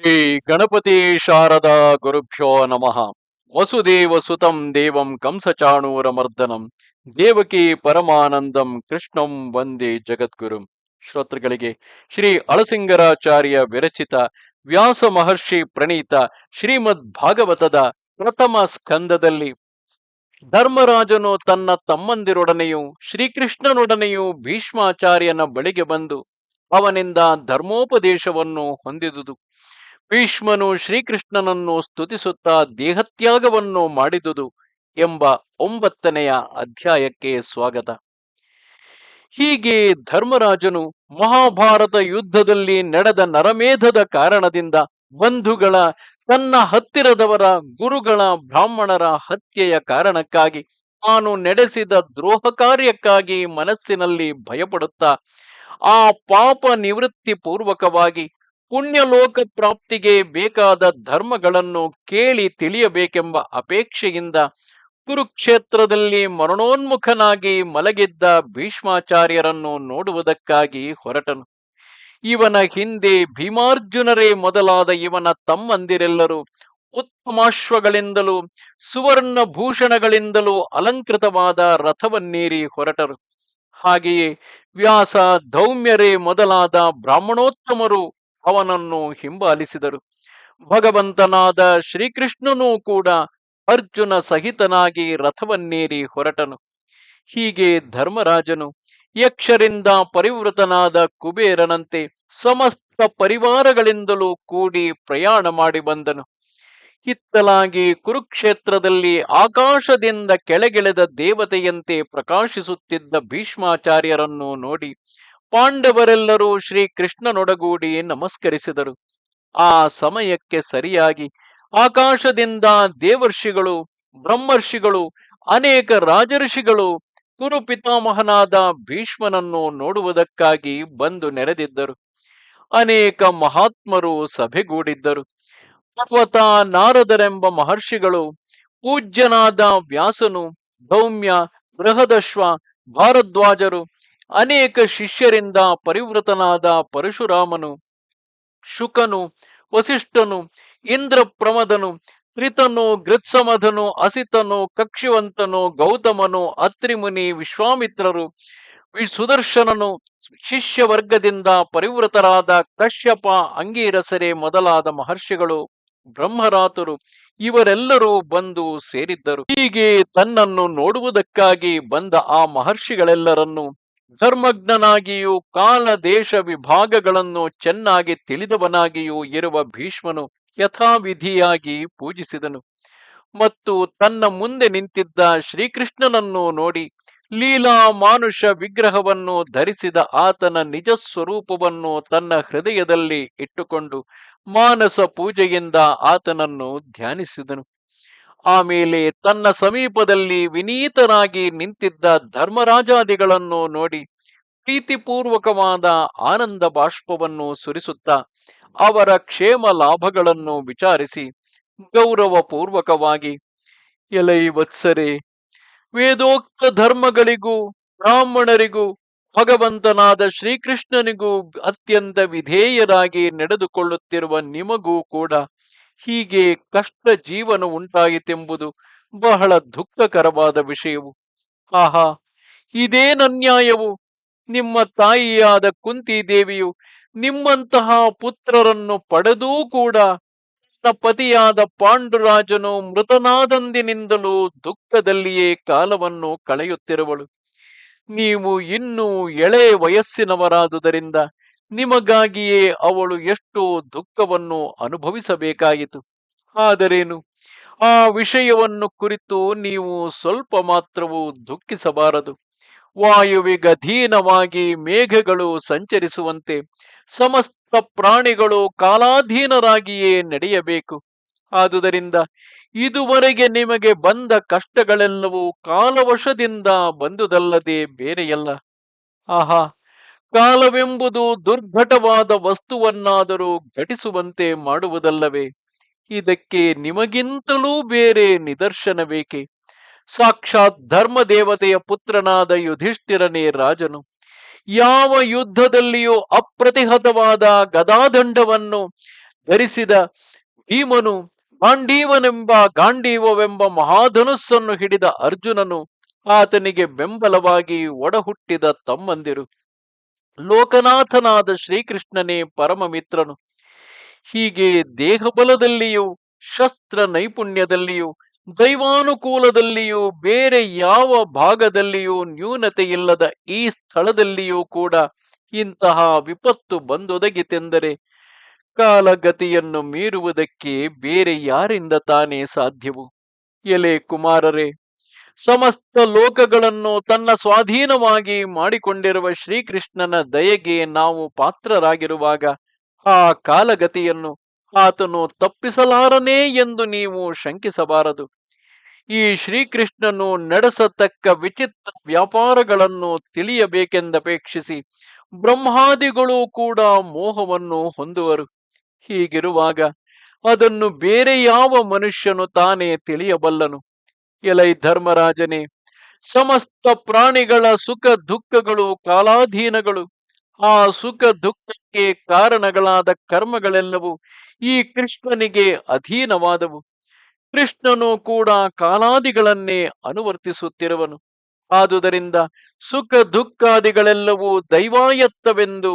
ಶ್ರೀ ಗಣಪತಿ ಶಾರದಾ ಗುರುಭ್ಯೋ ನಮಃ. ವಸುದೇವ ಸುತಂ ದೇವಂ ಕಂಸಚಾಣೂರಮರ್ದನಂ. ದೇವಕಿ ಪರಮಾನಂದಂ ಕೃಷ್ಣಂ ವಂದೇ ಜಗದ್ಗುರು. ಶ್ರೋತೃಗಳಿಗೆ ಶ್ರೀ ಅಳಸಿಂಗರಾಚಾರ್ಯ ವಿರಚಿತ ವ್ಯಾಸ ಮಹರ್ಷಿ ಪ್ರಣೀತ ಶ್ರೀಮದ್ ಭಾಗವತದ ಪ್ರಥಮ ಸ್ಕಂದದಲ್ಲಿ ಧರ್ಮರಾಜನು ತನ್ನ ತಮ್ಮಂದಿರೊಡನೆಯೂ ಶ್ರೀಕೃಷ್ಣನೊಡನೆಯೂ ಭೀಷ್ಮಾಚಾರ್ಯನ ಬಳಿಗೆ ಬಂದು ಅವನಿಂದ ಧರ್ಮೋಪದೇಶವನ್ನು ಹೊಂದಿದುದು. ಭೀಷ್ಮನು ಶ್ರೀಕೃಷ್ಣನನ್ನು ಸ್ತುತಿಸುತ್ತಾ ದೇಹತ್ಯಾಗವನ್ನು ಮಾಡಿದುದು ಎಂಬ ಒಂಬತ್ತನೆಯ ಅಧ್ಯಾಯಕ್ಕೆ ಸ್ವಾಗತ. ಹೀಗೆ ಧರ್ಮರಾಜನು ಮಹಾಭಾರತ ಯುದ್ಧದಲ್ಲಿ ನಡೆದ ನರಮೇಧದ ಕಾರಣದಿಂದ ಬಂಧುಗಳ ತನ್ನ ಹತ್ತಿರದವರ ಗುರುಗಳ ಬ್ರಾಹ್ಮಣರ ಹತ್ಯೆಯ ಕಾರಣಕ್ಕಾಗಿ ತಾನು ನಡೆಸಿದ ದ್ರೋಹ ಕಾರ್ಯಕ್ಕಾಗಿ ಮನಸ್ಸಿನಲ್ಲಿ ಭಯಪಡುತ್ತಾ ಆ ಪಾಪ ನಿವೃತ್ತಿ ಪೂರ್ವಕವಾಗಿ ಪುಣ್ಯಲೋಕ ಪ್ರಾಪ್ತಿಗೆ ಬೇಕಾದ ಧರ್ಮಗಳನ್ನು ಕೇಳಿ ತಿಳಿಯಬೇಕೆಂಬ ಅಪೇಕ್ಷೆಯಿಂದ ಕುರುಕ್ಷೇತ್ರದಲ್ಲಿ ಮರಣೋನ್ಮುಖನಾಗಿ ಮಲಗಿದ್ದ ಭೀಷ್ಮಾಚಾರ್ಯರನ್ನು ನೋಡುವುದಕ್ಕಾಗಿ ಹೊರಟನು. ಇವನ ಹಿಂದೆ ಭೀಮಾರ್ಜುನರೇ ಮೊದಲಾದ ಇವನ ತಮ್ಮಂದಿರೆಲ್ಲರೂ ಉತ್ತಮಾಶ್ವಗಳಿಂದಲೂ ಸುವರ್ಣ ಭೂಷಣಗಳಿಂದಲೂ ಅಲಂಕೃತವಾದ ರಥವನ್ನೇರಿ ಹೊರಟರು. ಹಾಗೆಯೇ ವ್ಯಾಸ ಧೌಮ್ಯರೇ ಮೊದಲಾದ ಬ್ರಾಹ್ಮಣೋತ್ತಮರು ಅವನನ್ನು ಹಿಂಬಾಲಿಸಿದರು. ಭಗವಂತನಾದ ಶ್ರೀಕೃಷ್ಣನೂ ಕೂಡ ಅರ್ಜುನ ಸಹಿತನಾಗಿ ರಥವನ್ನೇರಿ ಹೊರಟನು. ಹೀಗೆ ಧರ್ಮರಾಜನು ಯಕ್ಷರಿಂದ ಪರಿವೃತನಾದ ಕುಬೇರನಂತೆ ಸಮಸ್ತ ಪರಿವಾರಗಳಿಂದಲೂ ಕೂಡಿ ಪ್ರಯಾಣ ಮಾಡಿ ಬಂದನು. ಇತ್ತಲಾಗಿ ಕುರುಕ್ಷೇತ್ರದಲ್ಲಿ ಆಕಾಶದಿಂದ ಕೆಳಗೆಳೆದ ದೇವತೆಯಂತೆ ಪ್ರಕಾಶಿಸುತ್ತಿದ್ದ ಭೀಷ್ಮಾಚಾರ್ಯರನ್ನು ನೋಡಿ ಪಾಂಡವರೆಲ್ಲರೂ ಶ್ರೀ ಕೃಷ್ಣನೊಡಗೂಡಿ ನಮಸ್ಕರಿಸಿದರು. ಆ ಸಮಯಕ್ಕೆ ಸರಿಯಾಗಿ ಆಕಾಶದಿಂದ ದೇವರ್ಷಿಗಳು, ಬ್ರಹ್ಮರ್ಷಿಗಳು, ಅನೇಕ ರಾಜಋಷಿಗಳು ಕುರು ಪಿತಾಮಹನಾದ ಭೀಷ್ಮನನ್ನು ನೋಡುವುದಕ್ಕಾಗಿ ಬಂದು ನೆರೆದಿದ್ದರು. ಅನೇಕ ಮಹಾತ್ಮರು ಸಭೆಗೂಡಿದ್ದರು. ಸ್ವತಃ ನಾರದರೆಂಬ ಮಹರ್ಷಿಗಳು, ಪೂಜ್ಯನಾದ ವ್ಯಾಸನು ಭೌಮ್ಯ ಬೃಹದಶ್ವ, ಭಾರದ್ವಾಜರು ಅನೇಕ ಶಿಷ್ಯರಿಂದ ಪರಿವೃತನಾದ ಪರಶುರಾಮನು, ಶುಕನು, ವಸಿಷ್ಠನು, ಇಂದ್ರಪ್ರಮದನು, ತ್ರಿತನು, ಗೃತ್ಸಮಧನು, ಅಸಿತನು, ಕಕ್ಷಿವಂತನು, ಗೌತಮನು, ಅತ್ರಿಮುನಿ, ವಿಶ್ವಾಮಿತ್ರರು ಸುದರ್ಶನನು ಶಿಷ್ಯ ವರ್ಗದಿಂದ ಪರಿವೃತರಾದ ಕಶ್ಯಪ, ಅಂಗೀರಸರೆ ಮೊದಲಾದ ಮಹರ್ಷಿಗಳು, ಬ್ರಹ್ಮರಾತರು ಇವರೆಲ್ಲರೂ ಬಂದು ಸೇರಿದ್ದರು. ಹೀಗೆ ತನ್ನನ್ನು ನೋಡುವುದಕ್ಕಾಗಿ ಬಂದ ಆ ಮಹರ್ಷಿಗಳೆಲ್ಲರನ್ನು ಧರ್ಮಜ್ಞನಾಗಿಯೂ ಕಾಲ ದೇಶ ವಿಭಾಗಗಳನ್ನು ಚೆನ್ನಾಗಿ ತಿಳಿದವನಾಗಿಯೂ ಇರುವ ಭೀಷ್ಮನು ಯಥಾವಿಧಿಯಾಗಿ ಪೂಜಿಸಿದನು. ಮತ್ತು ತನ್ನ ಮುಂದೆ ನಿಂತಿದ್ದ ಶ್ರೀಕೃಷ್ಣನನ್ನು ನೋಡಿ ಲೀಲಾ ಮಾನುಷ ವಿಗ್ರಹವನ್ನು ಧರಿಸಿದ ಆತನ ನಿಜ ಸ್ವರೂಪವನ್ನು ತನ್ನ ಹೃದಯದಲ್ಲಿ ಇಟ್ಟುಕೊಂಡು ಮಾನಸ ಪೂಜೆಯಿಂದ ಆತನನ್ನು ಧ್ಯಾನಿಸಿದನು. ಆಮೇಲೆ ತನ್ನ ಸಮೀಪದಲ್ಲಿ ವಿನೀತನಾಗಿ ನಿಂತಿದ್ದ ಧರ್ಮರಾಜಾದಿಗಳನ್ನು ನೋಡಿ ಪ್ರೀತಿಪೂರ್ವಕವಾದ ಆನಂದ ಬಾಷ್ಪವನ್ನು ಸುರಿಸುತ್ತಾ ಅವರ ಕ್ಷೇಮ ಲಾಭಗಳನ್ನು ವಿಚಾರಿಸಿ ಗೌರವಪೂರ್ವಕವಾಗಿ, ಎಲೈ ವತ್ಸರೆ, ವೇದೋಕ್ತ ಧರ್ಮಗಳಿಗೂ, ಬ್ರಾಹ್ಮಣರಿಗೂ, ಭಗವಂತನಾದ ಶ್ರೀಕೃಷ್ಣನಿಗೂ ಅತ್ಯಂತ ವಿಧೇಯರಾಗಿ ನಡೆದುಕೊಳ್ಳುತ್ತಿರುವ ನಿಮಗೂ ಕೂಡ ಹೀಗೆ ಕಷ್ಟ ಜೀವನ ಉಂಟಾಯಿತೆಂಬುದು ಬಹಳ ದುಃಖಕರವಾದ ವಿಷಯವು. ಆಹಾ, ಇದೇನನ್ಯಾಯವು? ನಿಮ್ಮ ತಾಯಿಯಾದ ಕುಂತಿ ದೇವಿಯು ನಿಮ್ಮಂತಹ ಪುತ್ರರನ್ನು ಪಡೆದೂ ಕೂಡ ತನ್ನ ಪತಿಯಾದ ಪಾಂಡುರಾಜನು ಮೃತನಾದಂದಿನಿಂದಲೂ ದುಃಖದಲ್ಲಿಯೇ ಕಾಲವನ್ನು ಕಳೆಯುತ್ತಿರುವಳು. ನೀವು ಇನ್ನೂ ಎಳೆ ವಯಸ್ಸಿನವರಾದುದರಿಂದ ನಿಮಗಾಗಿಯೇ ಅವಳು ಎಷ್ಟೋ ದುಃಖವನ್ನು ಅನುಭವಿಸಬೇಕಾಯಿತು. ಆದರೇನು? ಆ ವಿಷಯವನ್ನು ಕುರಿತು ನೀವು ಸ್ವಲ್ಪ ಮಾತ್ರವೂ ದುಃಖಿಸಬಾರದು. ವಾಯುವಿಗಧೀನವಾಗಿ ಮೇಘಗಳು ಸಂಚರಿಸುವಂತೆ ಸಮಸ್ತ ಪ್ರಾಣಿಗಳು ಕಾಲಾಧೀನರಾಗಿಯೇ ನಡೆಯಬೇಕು. ಆದುದರಿಂದ ಇದುವರೆಗೆ ನಿಮಗೆ ಬಂದ ಕಷ್ಟಗಳೆಲ್ಲವೂ ಕಾಲವಶದಿಂದ ಬಂದುದಲ್ಲದೆ ಬೇರೆಯಲ್ಲ. ಆಹಾ! ಕಾಲವೆಂಬುದು ದುರ್ಘಟವಾದ ವಸ್ತುವನ್ನಾದರೂ ಘಟಿಸುವಂತೆ ಮಾಡುವುದಲ್ಲವೇ? ಇದಕ್ಕೆ ನಿಮಗಿಂತಲೂ ಬೇರೆ ನಿದರ್ಶನ ಬೇಕೆ ಸಾಕ್ಷಾತ್ ಧರ್ಮದೇವತೆಯ ಪುತ್ರನಾದ ಯುಧಿಷ್ಠಿರನೇ ರಾಜನು. ಯಾವ ಯುದ್ಧದಲ್ಲಿಯೂ ಅಪ್ರತಿಹತವಾದ ಗದಾದಂಡವನ್ನು ಧರಿಸಿದ ಭೀಮನು ಗಾಂಡೀವನೆಂಬ ಗಾಂಡೀವವೆಂಬ ಮಹಾಧನುಸ್ಸನ್ನು ಹಿಡಿದ ಅರ್ಜುನನು ಆತನಿಗೆ ಬೆಂಬಲವಾಗಿ ಒಡಹುಟ್ಟಿದ ತಮ್ಮಂದಿರು. ಲೋಕನಾಥನಾದ ಶ್ರೀಕೃಷ್ಣನೇ ಪರಮ ಮಿತ್ರನು ಹೀಗೆ ದೇಹಬಲದಲ್ಲಿಯೂ ಶಸ್ತ್ರ ನೈಪುಣ್ಯದಲ್ಲಿಯೂ ದೈವಾನುಕೂಲದಲ್ಲಿಯೂ, ಬೇರೆ ಯಾವ ಭಾಗದಲ್ಲಿಯೂ ನ್ಯೂನತೆ ಇಲ್ಲದ ಈ ಸ್ಥಳದಲ್ಲಿಯೂ ಕೂಡ ಇಂತಹ ವಿಪತ್ತು ಬಂದೊದಗಿತೆಂದರೆ, ಕಾಲಗತಿಯನ್ನು ಮೀರುವುದಕ್ಕೆ ಬೇರೆ ಯಾರಿಂದ ತಾನೇ ಸಾಧ್ಯವು? ಎಲೆ ಕುಮಾರರೇ ಸಮಸ್ತ ಲೋಕಗಳನ್ನು ತನ್ನ ಸ್ವಾಧೀನವಾಗಿ ಮಾಡಿಕೊಂಡಿರುವ ಶ್ರೀಕೃಷ್ಣನ ದಯೆಗೆ ನಾವು ಪಾತ್ರರಾಗಿರುವಾಗ ಆ ಕಾಲಗತಿಯನ್ನು ಆತನು ತಪ್ಪಿಸಲಾರನೇ ಎಂದು ನೀವು ಶಂಕಿಸಬಾರದು. ಈ ಶ್ರೀಕೃಷ್ಣನು ನಡೆಸತಕ್ಕ ವಿಚಿತ್ರ ವ್ಯಾಪಾರಗಳನ್ನು ತಿಳಿಯಬೇಕೆಂದಪೇಕ್ಷಿಸಿ ಬ್ರಹ್ಮಾದಿಗಳು ಕೂಡ ಮೋಹವನ್ನು ಹೊಂದುವರು. ಹೀಗಿರುವಾಗ ಅದನ್ನು ಬೇರೆ ಯಾವ ಮನುಷ್ಯನು ತಾನೇ ತಿಳಿಯಬಲ್ಲನು? ಎಲೈ ಧರ್ಮರಾಜನೇ, ಸಮಸ್ತ ಪ್ರಾಣಿಗಳ ಸುಖ ದುಃಖಗಳು ಕಾಲಾಧೀನಗಳು. ಆ ಸುಖ ದುಃಖಕ್ಕೆ ಕಾರಣಗಳಾದ ಕರ್ಮಗಳೆಲ್ಲವೂ ಈ ಕೃಷ್ಣನಿಗೆ ಅಧೀನವಾದವು. ಕೃಷ್ಣನು ಕೂಡ ಕಾಲಾದಿಗಳನ್ನೇ ಅನುವರ್ತಿಸುತ್ತಿರುವನು. ಆದುದರಿಂದ ಸುಖ ದುಃಖಾದಿಗಳೆಲ್ಲವೂ ದೈವಾಯತ್ತವೆಂದು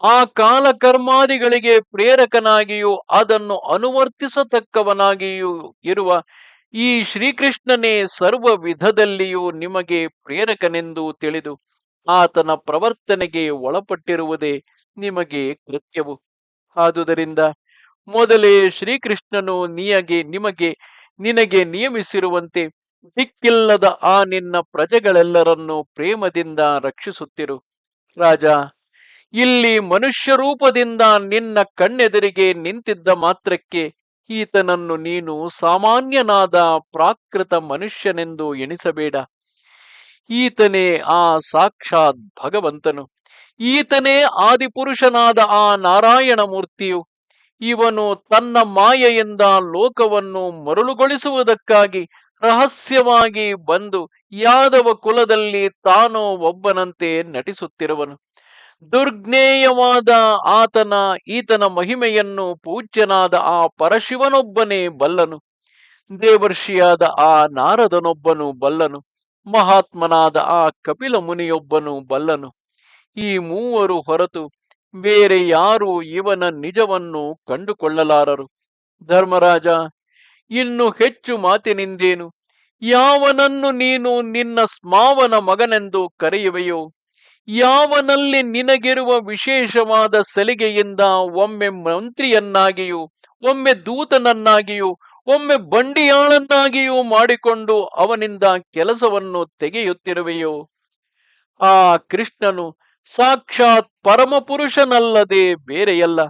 ಆ ಕಾಲ ಕರ್ಮಾದಿಗಳಿಗೆ ಪ್ರೇರಕನಾಗಿಯೂ ಅದನ್ನು ಅನುವರ್ತಿಸತಕ್ಕವನಾಗಿಯೂ ಇರುವ ಈ ಶ್ರೀಕೃಷ್ಣನೇ ಸರ್ವ ವಿಧದಲ್ಲಿಯೂ ನಿಮಗೆ ಪ್ರೇರಕನೆಂದು ತಿಳಿದು ಆತನ ಪ್ರವರ್ತನೆಗೆ ಒಳಪಟ್ಟಿರುವುದೇ ನಿಮಗೆ ಕೃತ್ಯವು. ಆದುದರಿಂದ ಮೊದಲೇ ಶ್ರೀಕೃಷ್ಣನು ನಿಯಗೆ, ನಿಮಗೆ, ನಿನಗೆ ನಿಯಮಿಸಿರುವಂತೆ ದಿಕ್ಕಿಲ್ಲದ ಆ ನಿನ್ನ ಪ್ರಜೆಗಳೆಲ್ಲರನ್ನು ಪ್ರೇಮದಿಂದ ರಕ್ಷಿಸುತ್ತಿರು. ರಾಜ, ಇಲ್ಲಿ ಮನುಷ್ಯ ರೂಪದಿಂದ ನಿನ್ನ ಕಣ್ಣೆದುರಿಗೆ ನಿಂತಿದ್ದ ಮಾತ್ರಕ್ಕೆ ಈತನನ್ನು ನೀನು ಸಾಮಾನ್ಯನಾದ ಪ್ರಾಕೃತ ಮನುಷ್ಯನೆಂದು ಎಣಿಸಬೇಡ. ಈತನೇ ಆ ಸಾಕ್ಷಾತ್ ಭಗವಂತನು. ಈತನೇ ಆದಿಪುರುಷನಾದ ಆ ನಾರಾಯಣ ಮೂರ್ತಿಯು ಇವನು ತನ್ನ ಮಾಯೆಯಿಂದ ಲೋಕವನ್ನು ಮರುಳುಗೊಳಿಸುವುದಕ್ಕಾಗಿ ರಹಸ್ಯವಾಗಿ ಬಂದು ಯಾದವ ಕುಲದಲ್ಲಿ ತಾನೋ ಒಬ್ಬನಂತೆ ನಟಿಸುತ್ತಿರುವನು. ದುರ್ಜ್ಞೇಯವಾದ ಆತನ, ಈತನ ಮಹಿಮೆಯನ್ನು ಪೂಜ್ಯನಾದ ಆ ಪರಶಿವನೊಬ್ಬನೇ ಬಲ್ಲನು. ದೇವರ್ಷಿಯಾದ ಆ ನಾರದನೊಬ್ಬನು ಬಲ್ಲನು. ಮಹಾತ್ಮನಾದ ಆ ಕಪಿಲ ಮುನಿಯೊಬ್ಬನು ಬಲ್ಲನು. ಈ ಮೂವರು ಹೊರತು ಬೇರೆ ಯಾರು ಇವನ ನಿಜವನ್ನು ಕಂಡುಕೊಳ್ಳಲಾರರು. ಧರ್ಮರಾಜ, ಇನ್ನು ಹೆಚ್ಚು ಮಾತಿನಿಂದೇನು? ಯಾವನನ್ನು ನೀನು ನಿನ್ನ ಸ್ಮಾವನ ಮಗನೆಂದು ಕರೆಯುವೆಯೋ? ಯಾವನಲ್ಲಿ ನಿನಗಿರುವ ವಿಶೇಷವಾದ ಸಲಿಗೆಯಿಂದ ಒಮ್ಮೆ ಮಂತ್ರಿಯನ್ನಾಗಿಯೂ, ಒಮ್ಮೆ ದೂತನನ್ನಾಗಿಯೂ, ಒಮ್ಮೆ ಬಂಡಿಯಾಳನ್ನಾಗಿಯೂ ಮಾಡಿಕೊಂಡು ಅವನಿಂದ ಕೆಲಸವನ್ನು ತೆಗೆಯುತ್ತಿರುವೆಯೋ? ಆ ಕೃಷ್ಣನು ಸಾಕ್ಷಾತ್ ಪರಮಪುರುಷನಲ್ಲದೆ ಬೇರೆಯಲ್ಲ.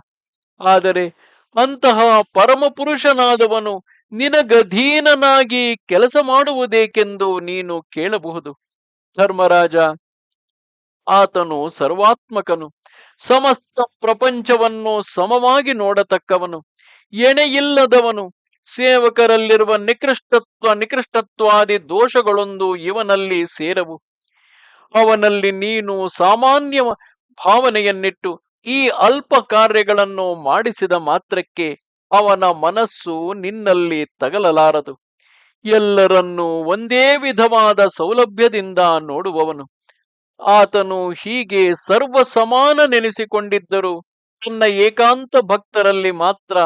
ಆದರೆ ಅಂತಹ ಪರಮಪುರುಷನಾದವನು ನಿನಗಧೀನನಾಗಿ ಕೆಲಸ ಮಾಡುವುದೇಕೆಂದು ನೀನು ಕೇಳಬಹುದು. ಧರ್ಮರಾಜ ಆತನು ಸರ್ವಾತ್ಮಕನು. ಸಮಸ್ತ ಪ್ರಪಂಚವನ್ನು ಸಮವಾಗಿ ನೋಡತಕ್ಕವನು. ಎಣೆಯಿಲ್ಲದವನು ಸೇವಕರಲ್ಲಿರುವ ನಿಕೃಷ್ಟತ್ವ, ನಿಕೃಷ್ಟತ್ವಾದಿ ದೋಷಗಳೊಂದು ಇವನಲ್ಲಿ ಸೇರವು. ಅವನಲ್ಲಿ ನೀನು ಸಾಮಾನ್ಯ ಭಾವನೆಯನ್ನಿಟ್ಟು ಈ ಅಲ್ಪ ಕಾರ್ಯಗಳನ್ನು ಮಾಡಿಸಿದ ಮಾತ್ರಕ್ಕೆ ಅವನ ಮನಸ್ಸು ನಿನ್ನಲ್ಲಿ ತಗಲಲಾರದು. ಎಲ್ಲರನ್ನೂ ಒಂದೇ ವಿಧವಾದ ಸೌಲಭ್ಯದಿಂದ ನೋಡುವವನು. ಆತನು ಹೀಗೆ ಸರ್ವ ಸಮಾನ ನೆನೆಸಿಕೊಂಡಿದ್ದರು ತನ್ನ ಏಕಾಂತ ಭಕ್ತರಲ್ಲಿ ಮಾತ್ರ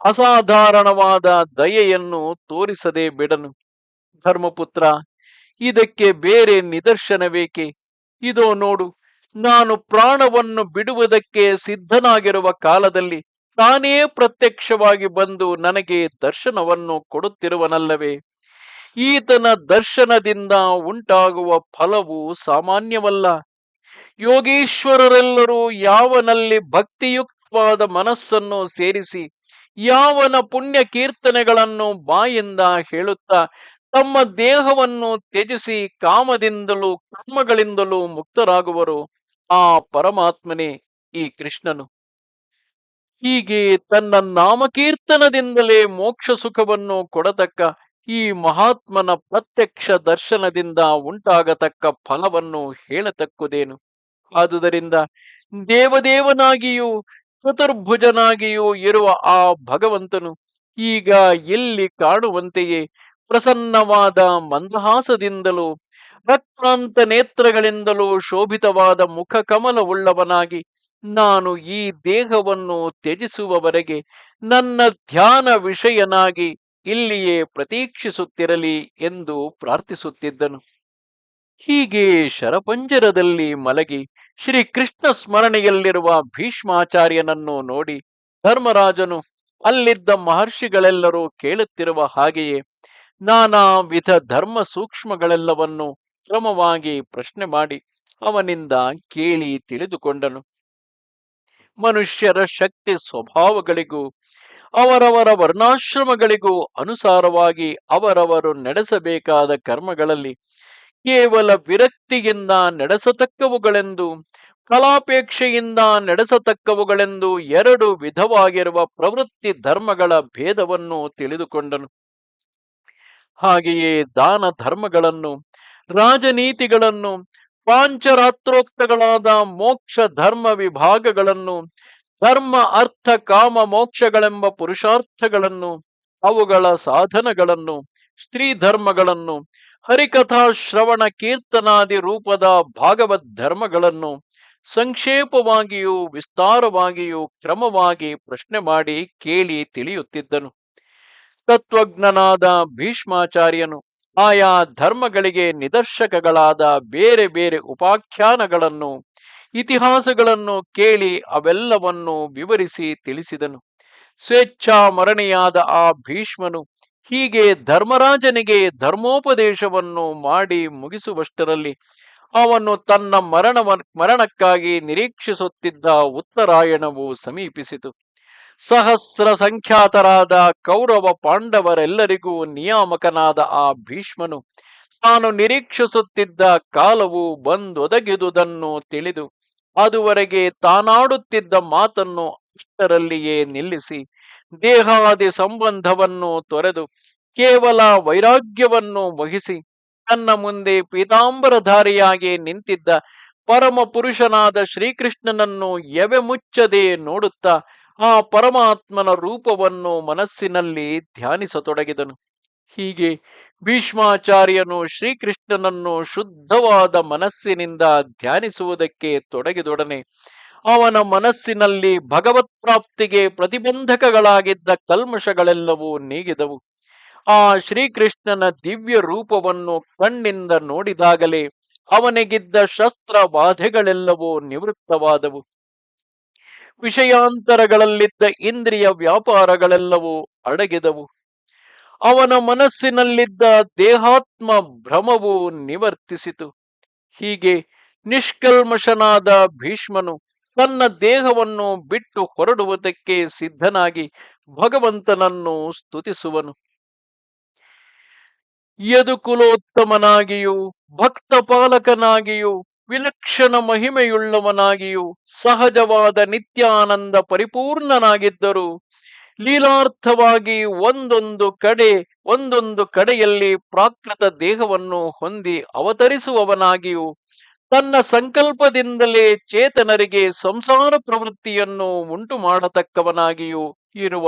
ಅಸಾಧಾರಣವಾದ ದಯೆಯನ್ನು ತೋರಿಸದೆ ಬಿಡನು. ಧರ್ಮಪುತ್ರ, ಇದಕ್ಕೆ ಬೇರೆ ನಿದರ್ಶನವೇಕೆ? ಇದೋ ನೋಡು, ನಾನು ಪ್ರಾಣವನ್ನು ಬಿಡುವುದಕ್ಕೆ ಸಿದ್ಧನಾಗಿರುವ ಕಾಲದಲ್ಲಿ ತಾನೇ ಪ್ರತ್ಯಕ್ಷವಾಗಿ ಬಂದು ನನಗೆ ದರ್ಶನವನ್ನು ಕೊಡುತ್ತಿರುವನಲ್ಲವೇ? ಈತನ ದರ್ಶನದಿಂದ ಉಂಟಾಗುವ ಫಲವು ಸಾಮಾನ್ಯವಲ್ಲ. ಯೋಗೀಶ್ವರರೆಲ್ಲರೂ ಯಾವನಲ್ಲಿ ಭಕ್ತಿಯುಕ್ತವಾದ ಮನಸ್ಸನ್ನು ಸೇರಿಸಿ ಯಾವನ ಪುಣ್ಯ ಕೀರ್ತನೆಗಳನ್ನು ಬಾಯಿಂದ ಹೇಳುತ್ತಾ ತಮ್ಮ ದೇಹವನ್ನು ತ್ಯಜಿಸಿ ಕಾಮದಿಂದಲೂ ಕರ್ಮಗಳಿಂದಲೂ ಮುಕ್ತರಾಗುವರು. ಆ ಪರಮಾತ್ಮನೇ ಈ ಕೃಷ್ಣನು. ಹೀಗೆ ತನ್ನ ನಾಮಕೀರ್ತನದಿಂದಲೇ ಮೋಕ್ಷ ಸುಖವನ್ನು ಕೊಡತಕ್ಕ ಈ ಮಹಾತ್ಮನ ಪ್ರತ್ಯಕ್ಷ ದರ್ಶನದಿಂದ ಉಂಟಾಗತಕ್ಕ ಫಲವನ್ನು ಹೇಳತಕ್ಕುದೇನು? ಆದುದರಿಂದ ದೇವದೇವನಾಗಿಯೂ ಚತುರ್ಭುಜನಾಗಿಯೂ ಇರುವ ಆ ಭಗವಂತನು ಈಗ ಎಲ್ಲಿ ಕಾಣುವಂತೆಯೇ ಪ್ರಸನ್ನವಾದ ಮಂದಹಾಸದಿಂದಲೂ, ರಕ್ತಾಂತ ನೇತ್ರಗಳಿಂದಲೂ ಶೋಭಿತವಾದ ಮುಖ ಕಮಲವುಳ್ಳವನಾಗಿ ನಾನು ಈ ದೇಹವನ್ನು ತ್ಯಜಿಸುವವರೆಗೆ ನನ್ನ ಧ್ಯಾನ ವಿಷಯನಾಗಿ ಇಲ್ಲಿಯೇ ಪ್ರತೀಕ್ಷಿಸುತ್ತಿರಲಿ ಎಂದು ಪ್ರಾರ್ಥಿಸುತ್ತಿದ್ದನು. ಹೀಗೆ ಶರಪಂಜರದಲ್ಲಿ ಮಲಗಿ ಶ್ರೀ ಕೃಷ್ಣ ಸ್ಮರಣೆಯಲ್ಲಿರುವ ಭೀಷ್ಮಾಚಾರ್ಯನನ್ನು ನೋಡಿ ಧರ್ಮರಾಜನು ಅಲ್ಲಿದ್ದ ಮಹರ್ಷಿಗಳೆಲ್ಲರೂ ಕೇಳುತ್ತಿರುವ ಹಾಗೆಯೇ ನಾನಾ ವಿಧ ಧರ್ಮ ಸೂಕ್ಷ್ಮಗಳೆಲ್ಲವನ್ನು ಕ್ರಮವಾಗಿ ಪ್ರಶ್ನೆ ಮಾಡಿ ಅವನಿಂದ ಕೇಳಿ ತಿಳಿದುಕೊಂಡನು. ಮನುಷ್ಯರ ಶಕ್ತಿ ಸ್ವಭಾವಗಳಿಗೂ ಅವರವರ ವರ್ಣಾಶ್ರಮಗಳಿಗೂ ಅನುಸಾರವಾಗಿ ಅವರವರು ನಡೆಸಬೇಕಾದ ಕರ್ಮಗಳಲ್ಲಿ ಕೇವಲ ವಿರಕ್ತಿಯಿಂದ ನಡೆಸತಕ್ಕವುಗಳೆಂದು ಕಲಾಪೇಕ್ಷೆಯಿಂದ ನಡೆಸತಕ್ಕವುಗಳೆಂದು ಎರಡು ವಿಧವಾಗಿರುವ ಪ್ರವೃತ್ತಿ ಧರ್ಮಗಳ ಭೇದವನ್ನು ತಿಳಿದುಕೊಂಡನು. ಹಾಗೆಯೇ ದಾನ ಧರ್ಮಗಳನ್ನು, ರಾಜನೀತಿಗಳನ್ನು, ಪಾಂಚರಾತ್ರೋಕ್ತಗಳಾದ ಮೋಕ್ಷ ಧರ್ಮ ವಿಭಾಗಗಳನ್ನು ಧರ್ಮ, ಅರ್ಥ, ಕಾಮ, ಮೋಕ್ಷಗಳೆಂಬ ಪುರುಷಾರ್ಥಗಳನ್ನು, ಅವುಗಳ ಸಾಧನಗಳನ್ನು, ಸ್ತ್ರೀ ಧರ್ಮಗಳನ್ನು, ಹರಿಕಥಾ, ಶ್ರವಣ, ಕೀರ್ತನಾದಿ ರೂಪದ ಭಾಗವತ್ ಧರ್ಮಗಳನ್ನು ಸಂಕ್ಷೇಪವಾಗಿಯೂ, ವಿಸ್ತಾರವಾಗಿಯೂ, ಕ್ರಮವಾಗಿ ಪ್ರಶ್ನೆ ಮಾಡಿ, ಕೇಳಿ, ತಿಳಿಯುತ್ತಿದ್ದನು. ತತ್ವಜ್ಞನಾದ ಭೀಷ್ಮಾಚಾರ್ಯನು ಆಯಾ ಧರ್ಮಗಳಿಗೆ ನಿದರ್ಶಕಗಳಾದ ಬೇರೆ ಬೇರೆ ಉಪಾಖ್ಯಾನಗಳನ್ನು ಇತಿಹಾಸಗಳನ್ನು ಕೇಳಿ ಅವೆಲ್ಲವನ್ನು ವಿವರಿಸಿ ತಿಳಿಸಿದನು. ಸ್ವೇಚ್ಛಾ ಮರಣಿಯಾದ ಆ ಭೀಷ್ಮನು ಹೀಗೆ ಧರ್ಮರಾಜನಿಗೆ ಧರ್ಮೋಪದೇಶವನ್ನು ಮಾಡಿ ಮುಗಿಸುವಷ್ಟರಲ್ಲಿ ಅವನು ತನ್ನ ಮರಣ ಮರಣಕ್ಕಾಗಿ ನಿರೀಕ್ಷಿಸುತ್ತಿದ್ದ ಉತ್ತರಾಯಣವು ಸಮೀಪಿಸಿತು. ಸಹಸ್ರ ಸಂಖ್ಯಾತರಾದ ಕೌರವ ಪಾಂಡವರೆಲ್ಲರಿಗೂ ನಿಯಾಮಕನಾದ ಆ ಭೀಷ್ಮನು ತಾನು ನಿರೀಕ್ಷಿಸುತ್ತಿದ್ದ ಕಾಲವು ಬಂದೊದಗಿದುದನ್ನು ತಿಳಿದು ಅದುವರೆಗೆ ತಾನಾಡುತ್ತಿದ್ದ ಮಾತನ್ನು ಅಷ್ಟರಲ್ಲಿಯೇ ನಿಲ್ಲಿಸಿ, ದೇಹಾದಿ ಸಂಬಂಧವನ್ನು ತೊರೆದು, ಕೇವಲ ವೈರಾಗ್ಯವನ್ನು ವಹಿಸಿ, ತನ್ನ ಮುಂದೆ ಪೀತಾಂಬರಧಾರಿಯಾಗಿ ನಿಂತಿದ್ದ ಪರಮ ಪುರುಷನಾದ ಶ್ರೀಕೃಷ್ಣನನ್ನು ಎವೆ ಮುಚ್ಚದೆ ನೋಡುತ್ತಾ, ಆ ಪರಮಾತ್ಮನ ರೂಪವನ್ನು ಮನಸ್ಸಿನಲ್ಲಿ ಧ್ಯಾನಿಸತೊಡಗಿದನು. ಹೀಗೆ ಭೀಷ್ಮಾಚಾರ್ಯನು ಶ್ರೀಕೃಷ್ಣನನ್ನು ಶುದ್ಧವಾದ ಮನಸ್ಸಿನಿಂದ ಧ್ಯಾನಿಸುವುದಕ್ಕೆ ತೊಡಗಿದೊಡನೆ ಅವನ ಮನಸ್ಸಿನಲ್ಲಿ ಭಗವತ್ ಪ್ರಾಪ್ತಿಗೆ ಪ್ರತಿಬಂಧಕಗಳಾಗಿದ್ದ ಕಲ್ಮಶಗಳೆಲ್ಲವೂ ನೀಗಿದವು. ಆ ಶ್ರೀಕೃಷ್ಣನ ದಿವ್ಯ ರೂಪವನ್ನು ಕಣ್ಣಿಂದ ನೋಡಿದಾಗಲೇ ಅವನಿಗಿದ್ದ ಶಸ್ತ್ರ ಬಾಧೆಗಳೆಲ್ಲವೂ ನಿವೃತ್ತವಾದವು. ವಿಷಯಾಂತರಗಳಲ್ಲಿದ್ದ ಇಂದ್ರಿಯ ವ್ಯಾಪಾರಗಳೆಲ್ಲವೂ ಅಡಗಿದವು. ಅವನ ಮನಸ್ಸಿನಲ್ಲಿದ್ದ ದೇಹಾತ್ಮ ಭ್ರಮವು ನಿವರ್ತಿಸಿತು. ಹೀಗೆ ನಿಷ್ಕಲ್ಮಶನಾದ ಭೀಷ್ಮನು ತನ್ನ ದೇಹವನ್ನು ಬಿಟ್ಟು ಹೊರಡುವುದಕ್ಕೆ ಸಿದ್ಧನಾಗಿ ಭಗವಂತನನ್ನು ಸ್ತುತಿಸುವನು. ಯದುಕುಲೋತ್ತಮನಾಗಿಯೂ ಭಕ್ತ ಪಾಲಕನಾಗಿಯೂ, ವಿಲಕ್ಷಣ ಮಹಿಮೆಯುಳ್ಳವನಾಗಿಯೂ, ಸಹಜವಾದ ನಿತ್ಯಾನಂದ ಪರಿಪೂರ್ಣನಾಗಿದ್ದರು ಲೀಲಾರ್ಥವಾಗಿ ಒಂದೊಂದು ಕಡೆ, ಒಂದೊಂದು ಕಡೆಯಲ್ಲಿ ಪ್ರಾಕೃತ ದೇಹವನ್ನು ಹೊಂದಿ ಅವತರಿಸುವವನಾಗಿಯೂ, ತನ್ನ ಸಂಕಲ್ಪದಿಂದಲೇ ಚೇತನರಿಗೆ ಸಂಸಾರ ಪ್ರವೃತ್ತಿಯನ್ನು ಉಂಟು ಮಾಡತಕ್ಕವನಾಗಿಯೂ ಇರುವ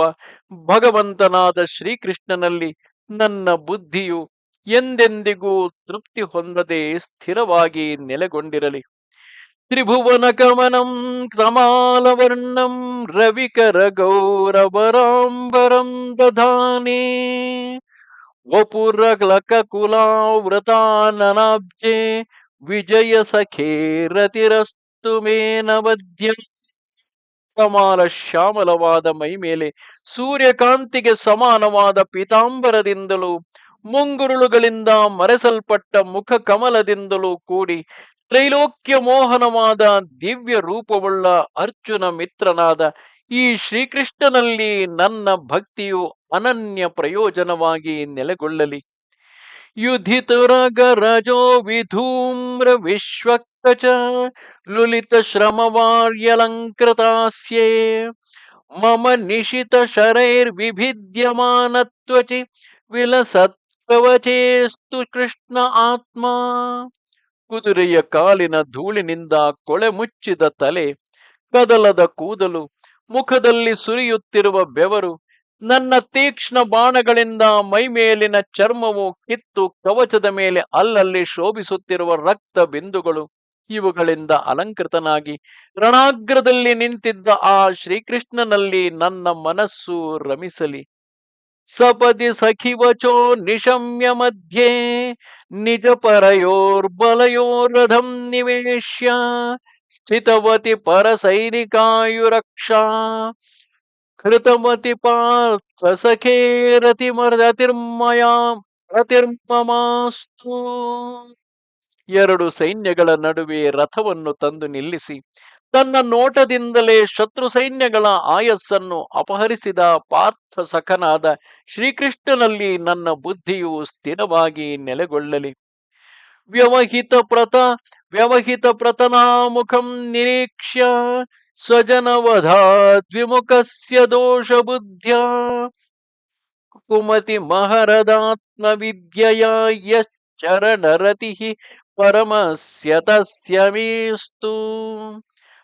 ಭಗವಂತನಾದ ಶ್ರೀಕೃಷ್ಣನಲ್ಲಿ ನನ್ನ ಬುದ್ಧಿಯು ಎಂದೆಂದಿಗೂ ತೃಪ್ತಿ ಹೊಂದದೆ ಸ್ಥಿರವಾಗಿ ನೆಲೆಗೊಂಡಿರಲಿ. ತ್ರಿಭುವನ ಕಮನಂ ಕಮಾಲವರ್ಣಂ ರವಿಕರ ವಪುರಕ್ಲಕ ಕುಲಾವೃತಾನನಾಬ್ಜೆ ವಿಜಯ ಸಖೇ ರತಿರಸ್ತು ಮೇನವದ್ಯ ಕಮಾಲ ಶ್ಯಾಮಲವಾದ ಮೈ ಮೇಲೆ ಸೂರ್ಯಕಾಂತಿಗೆ ಸಮಾನವಾದ ಪೀತಾಂಬರದಿಂದಲೂ ಮುಂಗುರುಳುಗಳಿಂದ ಮರೆಸಲ್ಪಟ್ಟ ಮುಖ ಕಮಲದಿಂದಲೂ ಕೂಡಿ ತ್ರೈಲೋಕ್ಯ ಮೋಹನವಾದ ದಿವ್ಯ ರೂಪವುಳ್ಳ ಅರ್ಜುನ ಮಿತ್ರನಾದ ಈ ಶ್ರೀಕೃಷ್ಣನಲ್ಲಿ ನನ್ನ ಭಕ್ತಿಯು ಅನನ್ಯ ಪ್ರಯೋಜನವಾಗಿ ನೆಲೆಗೊಳ್ಳಲಿ. ಯುಧಿತುರಗರಜೋ ವಿಧೂಮ್ರ ವಿಶ್ವಕಚ ಲುಲಿತ ಶ್ರಮವಾರ್ಯಲಂಕೃತಾಸ್ಯೇ. ಮಮ ನಿಶಿತ ಶರೈರ್ವಿಭಿದ್ಯಮಾನತ್ವಚಿ ವಿಲಸತ್ವಚೇಸ್ತು ಕೃಷ್ಣ ಆತ್ಮ. ಕುದುರೆಯ ಕಾಲಿನ ಧೂಳಿನಿಂದ ಕೊಳೆ ಮುಚ್ಚಿದ ತಲೆ, ಕದಲದ ಕೂದಲು, ಮುಖದಲ್ಲಿ ಸುರಿಯುತ್ತಿರುವ ಬೆವರು, ನನ್ನ ತೀಕ್ಷ್ಣ ಬಾಣಗಳಿಂದ ಮೈಮೇಲಿನ ಚರ್ಮವು ಕಿತ್ತು ಕವಚದ ಮೇಲೆ ಅಲ್ಲಲ್ಲಿ ಶೋಭಿಸುತ್ತಿರುವ ರಕ್ತ ಬಿಂದುಗಳು ಇವುಗಳಿಂದ ಅಲಂಕೃತನಾಗಿ ರಣಾಗ್ರದಲ್ಲಿ ನಿಂತಿದ್ದ ಆ ಶ್ರೀಕೃಷ್ಣನಲ್ಲಿ ನನ್ನ ಮನಸ್ಸು ರಮಿಸಲಿ. ಸಪದಿ ಸಖಿವಚೋ ನಿಶಮ್ಯ ಮಧ್ಯೆ ನಿಜ ಪರಯೋರ್ಬಲಯೋರಧಂ ನಿವೇಶ್ಯ ಸ್ಥಿತವತಿ ಪರ ಸೈನಿಕಾಯುರಕ್ಷಾ ಕೃತಮತಿ ಪಾರ್ಥ ಸಖೇ ರತಿರ್ಮಯ ರತಿರ್ಮಮಾಸ್ತು ಎರಡು ಸೈನ್ಯಗಳ ನಡುವೆ ರಥವನ್ನು ತಂದು ನಿಲ್ಲಿಸಿ ತನ್ನ ನೋಟದಿಂದಲೇ ಶತ್ರು ಸೈನ್ಯಗಳ ಆಯಸ್ಸನ್ನು ಅಪಹರಿಸಿದ ಪಾರ್ಥ ಸಖನಾದ ಶ್ರೀಕೃಷ್ಣನಲ್ಲಿ ನನ್ನ ಬುದ್ಧಿಯು ಸ್ಥಿರವಾಗಿ ನೆಲೆಗೊಳ್ಳಲಿ. ವ್ಯವಹಿತ ಪ್ರತ, ವ್ಯವಹಿತ ಪ್ರತನಾಮುಖಂ ನಿರೀಕ್ಷ್ಯ ಸ್ವಜನವಧಾದ್ವಿಮುಖಸ್ಯ ದೋಷ ಬುದ್ಧ್ಯ ಕುಮತಿ ಮಹರದಾತ್ಮ ವಿದ್ಯೆಯ ಯಶ್ಚರಣರತಿ ಪರಮಸ್ಯ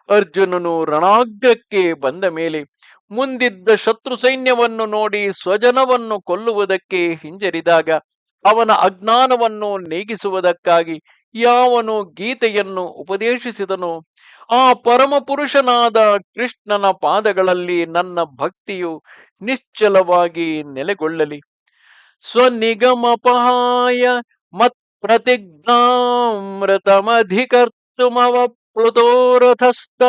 ಅರ್ಜುನನು ರಣಾಗ್ರಕ್ಕೆ ಬಂದ ಮೇಲೆ ಮುಂದಿದ್ದ ಶತ್ರು ಸೈನ್ಯವನ್ನು ನೋಡಿ ಸ್ವಜನವನ್ನು ಕೊಲ್ಲುವುದಕ್ಕೆ ಹಿಂಜರಿದಾಗ ಅವನ ಅಜ್ಞಾನವನ್ನು ನೀಗಿಸುವುದಕ್ಕಾಗಿ ಯಾವನು ಗೀತೆಯನ್ನು ಉಪದೇಶಿಸಿದನೋ, ಆ ಪರಮ ಪುರುಷನಾದ ಕೃಷ್ಣನ ಪಾದಗಳಲ್ಲಿ ನನ್ನ ಭಕ್ತಿಯು ನಿಶ್ಚಲವಾಗಿ ನೆಲೆಗೊಳ್ಳಲಿ. ಸ್ವನಿಗಮಪಹಾಯ ಮತ್ ಪ್ರತಿಜ್ಞಾಮೃತಮಧಿಕರ್ತುಮವ प्लुतो रथस्थ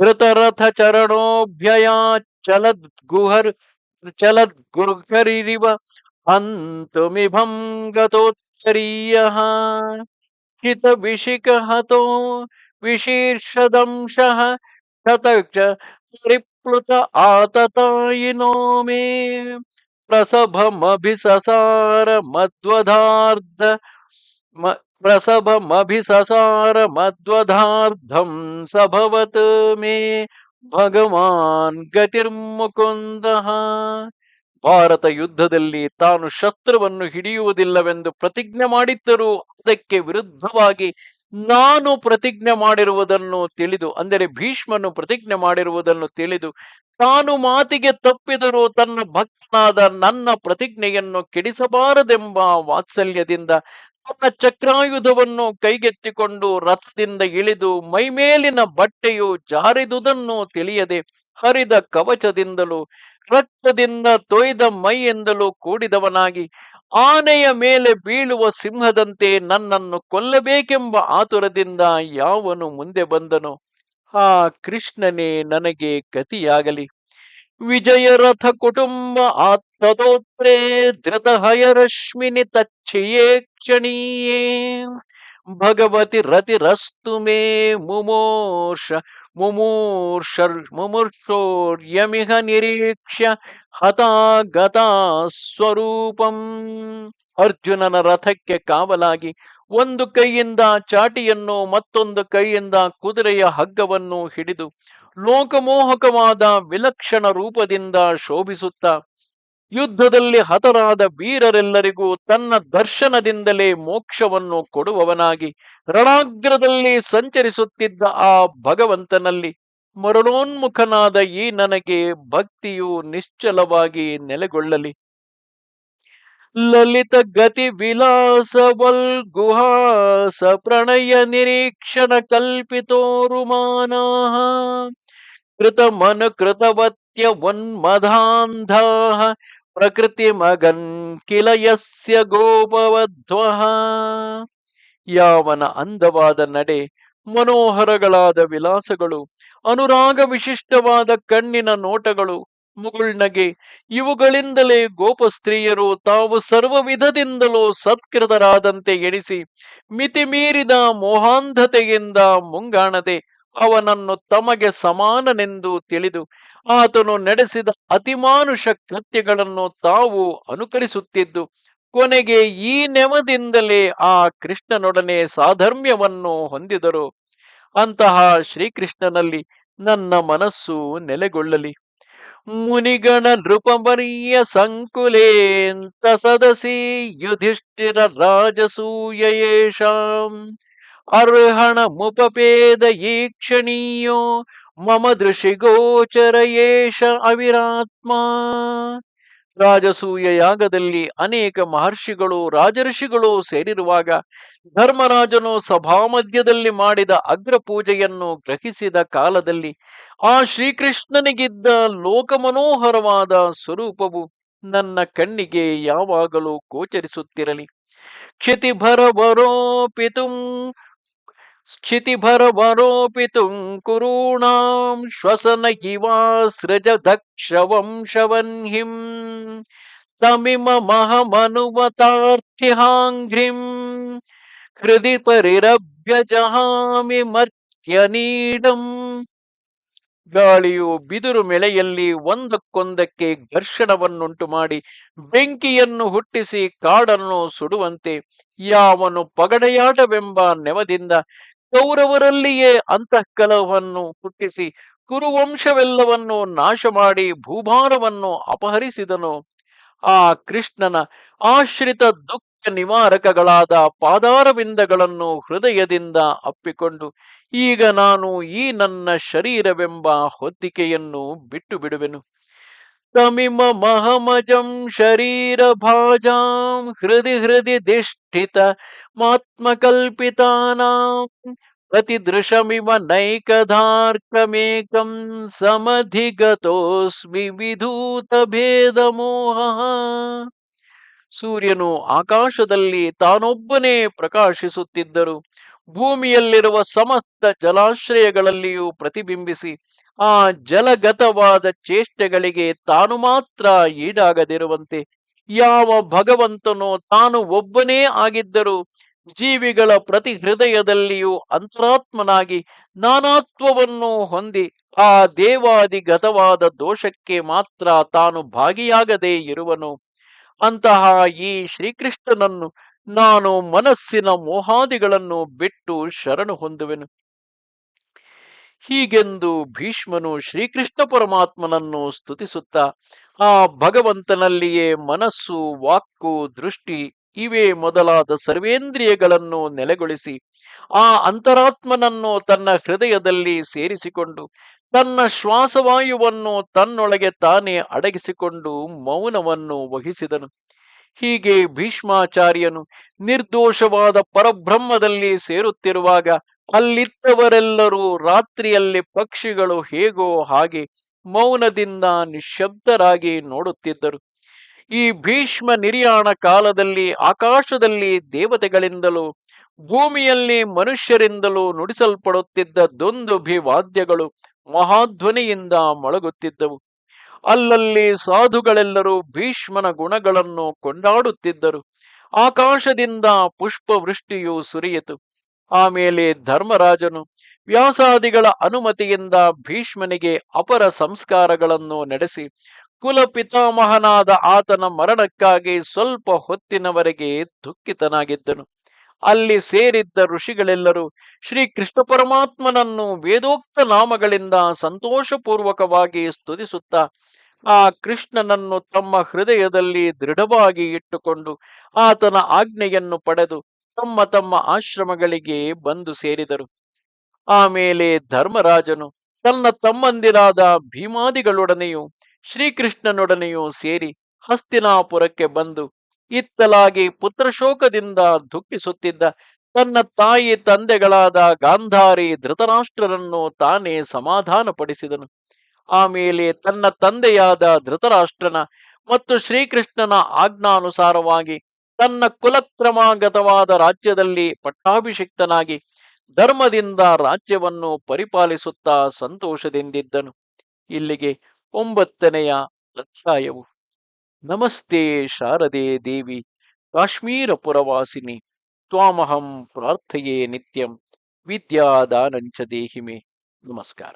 धृतरथ चरणोभ्ययाचलद्गुहर् चलद्गुहरिव हन्तुमिभं गतोत्तरीयः। हितविशिकहतो विशीर्षदंशः शतक्ष परिप्लुत आततायिनो मे। प्रसभमभिससार मद्वधार्ध ಮಧ್ವಧಾರ್ಧಂ ಸಭವತ್ ಮೇ ಭಗವಾನ್ ಗತಿರ್ಮುಕುಂದಃ ಭಾರತ ಯುದ್ಧದಲ್ಲಿ ತಾನು ಶಸ್ತ್ರವನ್ನು ಹಿಡಿಯುವುದಿಲ್ಲವೆಂದು ಪ್ರತಿಜ್ಞೆ ಮಾಡಿದ್ದರೂ ಅದಕ್ಕೆ ವಿರುದ್ಧವಾಗಿ ನಾನು ಪ್ರತಿಜ್ಞೆ ಮಾಡಿರುವುದನ್ನು ತಿಳಿದು, ಅಂದರೆ ಭೀಷ್ಮನು ಪ್ರತಿಜ್ಞೆ ಮಾಡಿರುವುದನ್ನು ತಿಳಿದು, ತಾನು ಮಾತಿಗೆ ತಪ್ಪಿದರೂ ತನ್ನ ಭಕ್ತನಾದ ನನ್ನ ಪ್ರತಿಜ್ಞೆಯನ್ನು ಕೆಡಿಸಬಾರದೆಂಬ ವಾತ್ಸಲ್ಯದಿಂದ ತನ್ನ ಚಕ್ರಾಯುಧವನ್ನು ಕೈಗೆತ್ತಿಕೊಂಡು ರಥದಿಂದ ಇಳಿದು ಮೈಮೇಲಿನ ಬಟ್ಟೆಯು ಜಾರಿದುದನ್ನು ತಿಳಿಯದೆ ಹರಿದ ಕವಚದಿಂದಲೂ ರಕ್ತದಿಂದ ತೊಯ್ದ ಮೈಯಿಂದಲೂ ಕೂಡಿದವನಾಗಿ ಆನೆಯ ಮೇಲೆ ಬೀಳುವ ಸಿಂಹದಂತೆ ನನ್ನನ್ನು ಕೊಲ್ಲಬೇಕೆಂಬ ಆತುರದಿಂದ ಯಾವನು ಮುಂದೆ ಬಂದನು? ಆ ಕೃಷ್ಣನೇ, ನನಗೆ ಕತಿಯಾಗಲಿ ವಿಜಯರಥ ಕುಟುಂಬ ಆತ್ತದೋತ್ರೇ ಧೃತಹಯರಶ್ಮಿನಿ ತಚ್ಛಿಯೇ ಕ್ಷಣೀಯೇ ಭಗವತಿ ರತಿರಸ್ತು ಮೇ ಮುಮೋರ್ಷ ಮುಮೂರ್ಷರ್ ಮುಮೂರ್ಷೋರ್ಯಮಿಹ ನಿರೀಕ್ಷ್ಯ ಹತಾಗತ ಸ್ವರೂಪಂ ಅರ್ಜುನನ ರಥಕ್ಕೆ ಕಾವಲಾಗಿ ಒಂದು ಕೈಯಿಂದ ಚಾಟಿಯನ್ನು ಮತ್ತೊಂದು ಕೈಯಿಂದ ಕುದುರೆಯ ಹಗ್ಗವನ್ನು ಹಿಡಿದು ಲೋಕಮೋಹಕವಾದ ವಿಲಕ್ಷಣ ರೂಪದಿಂದ ಶೋಭಿಸುತ್ತಾ ಯುದ್ಧದಲ್ಲಿ ಹತರಾದ ವೀರರೆಲ್ಲರಿಗೂ ತನ್ನ ದರ್ಶನದಿಂದಲೇ ಮೋಕ್ಷವನ್ನು ಕೊಡುವವನಾಗಿ ರಣಾಗ್ರದಲ್ಲಿ ಸಂಚರಿಸುತ್ತಿದ್ದ ಆ ಭಗವಂತನಲ್ಲಿ ಮರಣೋನ್ಮುಖನಾದ ಈ ನನಗೆ ಭಕ್ತಿಯು ನಿಶ್ಚಲವಾಗಿ ನೆಲೆಗೊಳ್ಳಲಿ. ಲಲಿತ ಗತಿ ವಿಲಾಸವಲ್ ಗುಹಾಸ ಪ್ರಣಯ ನಿರೀಕ್ಷಣ ಕಲ್ಪಿತೋರುಮಾನಾ ಕೃತ ಮನ ಉನ್ಮಧಾಂಧಾ ಪ್ರಕೃತಿ ಮಗನ್ ಕಿಲ ಯಸ್ಯ ಗೋಪವಧ್ವ ಯಾವನ ಅಂದವಾದ ನಡೆ ಮನೋಹರಗಳಾದ ವಿಲಾಸಗಳು, ಅನುರಾಗ ವಿಶಿಷ್ಟವಾದ ಕಣ್ಣಿನ ನೋಟಗಳು ಮುಗುಳ್ನಗೆ ಇವುಗಳಿಂದಲೇ ಗೋಪಸ್ತ್ರೀಯರು ತಾವು ಸರ್ವ ವಿಧದಿಂದಲೂ ಸತ್ಕೃತರಾದಂತೆ ಎಣಿಸಿ, ಮಿತಿಮೀರಿದ ಮೋಹಾಂಧತೆಯಿಂದ ಮುಂಗಾಣದೆ ಅವನನ್ನು ತಮಗೆ ಸಮಾನನೆಂದು ತಿಳಿದು ಆತನು ನಡೆಸಿದ ಅತಿಮಾನುಷ ಕೃತ್ಯಗಳನ್ನು ತಾವು ಅನುಕರಿಸುತ್ತಿದ್ದು, ಕೊನೆಗೆ ಈ ನೆಮದಿಂದಲೇ ಆ ಕೃಷ್ಣನೊಡನೆ ಸಾಧರ್ಮ್ಯವನ್ನು ಹೊಂದಿದರು. ಅಂತಹ ಶ್ರೀಕೃಷ್ಣನಲ್ಲಿ ನನ್ನ ಮನಸ್ಸು ನೆಲೆಗೊಳ್ಳಲಿ. ಮುನಿಗಣ ನೃಪಮರಿಯ ಸಂಕುಲೇಂತ ಸದಸಿ ಯುಧಿಷ್ಠಿರ ರಾಜಸೂಯೇಷಾಂ ಅರ್ಹಣ ಮುಪಪೇದ ಈಕ್ಷಣೀಯೋ ಮಮ ದೃಷಿ ಗೋಚರ ಏಷ ಅವಿರಾತ್ಮ. ರಾಜಸೂಯ ಯಾಗದಲ್ಲಿ ಅನೇಕ ಮಹರ್ಷಿಗಳು, ರಾಜಋಷಿಗಳು ಸೇರಿರುವಾಗ ಧರ್ಮರಾಜನು ಸಭಾಮಧ್ಯದಲ್ಲಿ ಮಾಡಿದ ಅಗ್ರ ಪೂಜೆಯನ್ನು ಗ್ರಹಿಸಿದ ಕಾಲದಲ್ಲಿ ಆ ಶ್ರೀಕೃಷ್ಣನಿಗಿದ್ದ ಲೋಕಮನೋಹರವಾದ ಸ್ವರೂಪವು ನನ್ನ ಕಣ್ಣಿಗೆ ಯಾವಾಗಲೂ ಗೋಚರಿಸುತ್ತಿರಲಿ. ಕ್ಷಿತಿಭರವರೋಪಿತುಂ क्षितिभरवरोपितुं कुरूणां श्वसन इवासृज दक्षवंशवह्निम् तमिममहमनुवतार्थिहाङ्घ्रिम् हृदि परिरभ्य ಮರ್ತ್ಯನೀಡಂ ಗಾಳಿಯು ಬಿದಿರು ಮೆಳೆಯಲ್ಲಿ ಒಂದಕ್ಕೊಂದಕ್ಕೆ ಘರ್ಷಣವನ್ನುಂಟು ಮಾಡಿ ಬೆಂಕಿಯನ್ನು ಹುಟ್ಟಿಸಿ ಕಾಡನ್ನು ಸುಡುವಂತೆ ಯಾವನು ಪಗಡೆಯಾಟವೆಂಬ ನೆವದಿಂದ ಕೌರವರಲ್ಲಿಯೇ ಅಂತಃಕಲವನ್ನು ಹುಟ್ಟಿಸಿ ಕುರುವಂಶವೆಲ್ಲವನ್ನು ನಾಶ ಮಾಡಿ ಭೂಭಾರವನ್ನು ಅಪಹರಿಸಿದನು. ಆ ಕೃಷ್ಣನ ಆಶ್ರಿತ ದುಃಖ ನಿವಾರಕಗಳಾದ ಪಾದಾರವಿಂದಗಳನ್ನು ಹೃದಯದಿಂದ ಅಪ್ಪಿಕೊಂಡು, ಈಗ ನಾನು ಈ ನನ್ನ ಶರೀರವೆಂಬ ಹೊತ್ತಿಕೆಯನ್ನು ಬಿಟ್ಟು ಬಿಡುವೆನು. ತಮಿಮ ಮಹಮಜಂ ಶರೀರ ಭಾಜಾಂ ಹೃದಯ ಹೃದಯ ದಿಷ್ಠಿತ ಮಾತ್ಮಕಲ್ಪಿತಾನಾಂ ಪ್ರತಿದೃಶಮಿವ ನೈಕಧಾರ್ಕಮೇಕಂ ಸಮಧಿಗತೋಸ್ಮಿ ವಿಧೂತ ಭೇದ ಮೋಹ ಸೂರ್ಯನು ಆಕಾಶದಲ್ಲಿ ತಾನೊಬ್ಬನೇ ಪ್ರಕಾಶಿಸುತ್ತಿದ್ದರು. ಭೂಮಿಯಲ್ಲಿರುವ ಸಮಸ್ತ ಜಲಾಶ್ರಯಗಳಲ್ಲಿಯೂ ಪ್ರತಿಬಿಂಬಿಸಿ ಆ ಜಲಗತವಾದ ಚೇಷ್ಟೆಗಳಿಗೆ ತಾನು ಮಾತ್ರ ಈಡಾಗದಿರುವಂತೆ ಯಾವ ಭಗವಂತನೋ ತಾನು ಒಬ್ಬನೇ ಆಗಿದ್ದರೂ ಜೀವಿಗಳ ಪ್ರತಿ ಹೃದಯದಲ್ಲಿಯೂ ಅಂತರಾತ್ಮನಾಗಿ ನಾನಾತ್ವವನ್ನು ಹೊಂದಿ ಆ ದೇವಾದಿಗತವಾದ ದೋಷಕ್ಕೆ ಮಾತ್ರ ತಾನು ಭಾಗಿಯಾಗದೇ ಇರುವನು. ಅಂತಹ ಈ ಶ್ರೀಕೃಷ್ಣನನ್ನು ನಾನು ಮನಸ್ಸಿನ ಮೋಹಾದಿಗಳನ್ನು ಬಿಟ್ಟು ಶರಣು ಹೊಂದುವೆನು. ಹೀಗೆಂದು ಭೀಷ್ಮನು ಶ್ರೀಕೃಷ್ಣ ಪರಮಾತ್ಮನನ್ನು ಸ್ತುತಿಸುತ್ತಾ, ಆ ಭಗವಂತನಲ್ಲಿಯೇ ಮನಸ್ಸು, ವಾಕ್ಕು, ದೃಷ್ಟಿ ಇವೇ ಮೊದಲಾದ ಸರ್ವೇಂದ್ರಿಯಗಳನ್ನು ನೆಲೆಗೊಳಿಸಿ, ಆ ಅಂತರಾತ್ಮನನ್ನು ತನ್ನ ಹೃದಯದಲ್ಲಿ ಸೇರಿಸಿಕೊಂಡು, ತನ್ನ ಶ್ವಾಸವಾಯುವನ್ನು ತನ್ನೊಳಗೆ ತಾನೇ ಅಡಗಿಸಿಕೊಂಡು ಮೌನವನ್ನು ವಹಿಸಿದನು. ಹೀಗೆ ಭೀಷ್ಮಾಚಾರ್ಯನು ನಿರ್ದೋಷವಾದ ಪರಬ್ರಹ್ಮದಲ್ಲಿ ಸೇರುತ್ತಿರುವಾಗ ಅಲ್ಲಿದ್ದವರೆಲ್ಲರೂ ರಾತ್ರಿಯಲ್ಲಿ ಪಕ್ಷಿಗಳು ಹೇಗೋ ಹಾಗೆ ಮೌನದಿಂದ ನಿಶಬ್ದರಾಗಿ ನೋಡುತ್ತಿದ್ದರು. ಈ ಭೀಷ್ಮ ನಿರ್ಯಾಣ ಕಾಲದಲ್ಲಿ ಆಕಾಶದಲ್ಲಿ ದೇವತೆಗಳಿಂದಲೂ ಭೂಮಿಯಲ್ಲಿ ಮನುಷ್ಯರಿಂದಲೂ ನುಡಿಸಲ್ಪಡುತ್ತಿದ್ದ ದೊಂದುಭಿವಾದ್ಯಗಳು ಮಹಾಧ್ವನಿಯಿಂದ ಮೊಳಗುತ್ತಿದ್ದವು. ಅಲ್ಲಲ್ಲಿ ಸಾಧುಗಳೆಲ್ಲರೂ ಭೀಷ್ಮನ ಗುಣಗಳನ್ನು ಕೊಂಡಾಡುತ್ತಿದ್ದರು. ಆಕಾಶದಿಂದ ಪುಷ್ಪವೃಷ್ಟಿಯು ಸುರಿಯಿತು. ಆಮೇಲೆ ಧರ್ಮರಾಜನು ವ್ಯಾಸಾದಿಗಳ ಅನುಮತಿಯಿಂದ ಭೀಷ್ಮನಿಗೆ ಅಪರ ಸಂಸ್ಕಾರಗಳನ್ನು ನಡೆಸಿ ಕುಲ ಪಿತಾಮಹನಾದ ಆತನ ಮರಣಕ್ಕಾಗಿ ಸ್ವಲ್ಪ ಹೊತ್ತಿನವರೆಗೆ ದುಃಖಿತನಾಗಿದ್ದನು. ಅಲ್ಲಿ ಸೇರಿದ್ದ ಋಷಿಗಳೆಲ್ಲರೂ ಶ್ರೀ ಕೃಷ್ಣ ಪರಮಾತ್ಮನನ್ನು ವೇದೋಕ್ತ ನಾಮಗಳಿಂದ ಸಂತೋಷಪೂರ್ವಕವಾಗಿ ಸ್ತುತಿಸುತ್ತಾ ಆ ಕೃಷ್ಣನನ್ನು ತಮ್ಮ ಹೃದಯದಲ್ಲಿ ದೃಢವಾಗಿ ಇಟ್ಟುಕೊಂಡು ಆತನ ಆಜ್ಞೆಯನ್ನು ಪಡೆದು ತಮ್ಮ ತಮ್ಮ ಆಶ್ರಮಗಳಿಗೆ ಬಂದು ಸೇರಿದರು. ಆಮೇಲೆ ಧರ್ಮರಾಜನು ತನ್ನ ತಮ್ಮಂದಿರಾದ ಭೀಮಾದಿಗಳೊಡನೆಯೂ ಶ್ರೀಕೃಷ್ಣನೊಡನೆಯೂ ಸೇರಿ ಹಸ್ತಿನಾಪುರಕ್ಕೆ ಬಂದು ಇತ್ತಲಾಗಿ ಪುತ್ರಶೋಕದಿಂದ ದುಃಖಿಸುತ್ತಿದ್ದ ತನ್ನ ತಾಯಿ ತಂದೆಗಳಾದ ಗಾಂಧಾರಿ ಧೃತರಾಷ್ಟ್ರರನ್ನು ತಾನೇ ಸಮಾಧಾನಪಡಿಸಿದನು. ಆಮೇಲೆ ತನ್ನ ತಂದೆಯಾದ ಧೃತರಾಷ್ಟ್ರನ ಮತ್ತು ಶ್ರೀಕೃಷ್ಣನ ಆಜ್ಞಾನುಸಾರವಾಗಿ ತನ್ನ ಕುಲಕ್ರಮಾಗತವಾದ ರಾಜ್ಯದಲ್ಲಿ ಪಟ್ಟಾಭಿಷಿಕ್ತನಾಗಿ ಧರ್ಮದಿಂದ ರಾಜ್ಯವನ್ನು ಪರಿಪಾಲಿಸುತ್ತಾ ಸಂತೋಷದಿಂದಿದ್ದನು. ಇಲ್ಲಿಗೆ ಒಂಬತ್ತನೆಯ ಅಧ್ಯಾಯವು. ನಮಸ್ತೆ ಶಾರದೆ ದೇವಿ ಕಾಶ್ಮೀರ ಪುರವಾಸಿನಿ ತ್ವಾಮಹಂ ಪ್ರಾರ್ಥಯೇ ನಿತ್ಯಂ, ವಿದ್ಯಾದಾನಂಚ ದೇಹಿಮೆ. ನಮಸ್ಕಾರ.